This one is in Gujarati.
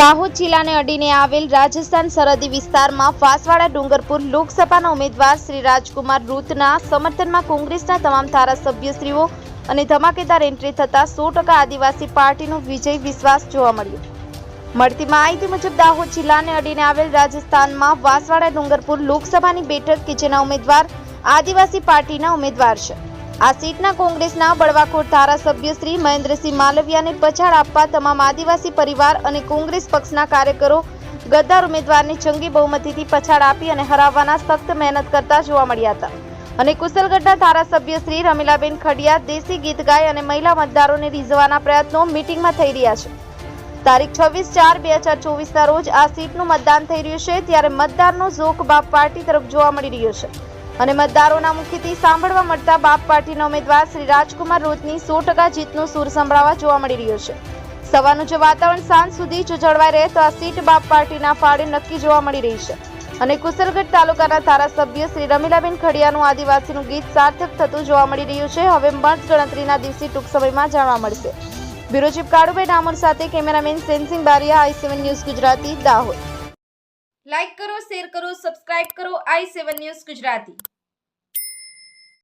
દાહોદ જિલ્લાને અડીને આવેલ રાજસ્થાન સરહદી વિસ્તારમાં ફાસવાડા ડુંગરપુર લોકસભાના ઉમેદવાર શ્રી રાજકુમાર રૂતના સમર્થનમાં કોંગ્રેસના તમામ ધારાસભ્યશ્રીઓ અને ધમાકેદાર એન્ટ્રી થતાં સો ટકા આદિવાસી પાર્ટીનો વિજય વિશ્વાસ જોવા મળ્યો. મળતી માહિતી મુજબ દાહોદ જિલ્લાને અડીને આવેલ રાજસ્થાનમાં વાસવાડા ડુંગરપુર લોકસભાની બેઠક કે જેના ઉમેદવાર આદિવાસી પાર્ટીના ઉમેદવાર છે. આ સીટના કોંગ્રેસના બળવાખોર ધારાસભ્ય શ્રી મહેન્દ્રસિંહ માલવિયાને પછાડ આપવા તમામ આદિવાસી પરિવાર અને કોંગ્રેસ પક્ષના કાર્યકરો ગદ્દાર ઉમેદવારને જંગી બહુમતીથી પછાડ આપી અને હરાવવાના સખ્ત મહેનત કરતા જોવા મળ્યા હતા. અને કુશલગઢના ધારાસભ્ય શ્રી રમીલાબેન ખડિયા, દેશી ગીત ગાય અને મહિલા મતદારોને રીઝવાના પ્રયત્નો મિટિંગમાં થઈ રહ્યા છે. તારીખ છવ્વીસ ચાર બે હજાર ચોવીસના રોજ આ સીટનું મતદાન થઈ રહ્યું છે, ત્યારે મતદારનો ઝોક બાપ પાર્ટી તરફ જોવા મળી રહ્યો છે. અને મતદારોના મુખ્યથી સાંભળવા મળતા બાપ પાર્ટીના ઉમેદવાર શ્રી રાજકુમાર રોતની સો ટકા જીતનો સૂર સંભળાવા જોવા મળી રહ્યો છે. સવારનું જો વાતાવરણ સાંજ સુધી જો જળવાઈ રહે તો આ સીટ બાપ પાર્ટીના ફાળે નક્કી જોવા મળી રહી છે. અને કુશલગઢ તાલુકાના ધારાસભ્ય શ્રી રમીલાબેન ખડિયાનું આદિવાસીનું ગીત સાર્થક થતું જોવા મળી રહ્યું છે. હવે મત ગણતરીના દિવસે ટૂંક સમયમાં જાણવા મળશે. બ્યુરો ચીફ કાળુભાઈ ડામોર સાથે cameraman Sensing Baria, I seven news Gujarati, Dahod. Like કરો, શેર કરો, સબસ્ક્રાઇબ કરો, આઈ સેવન ન્યૂઝ ગુજરાતી.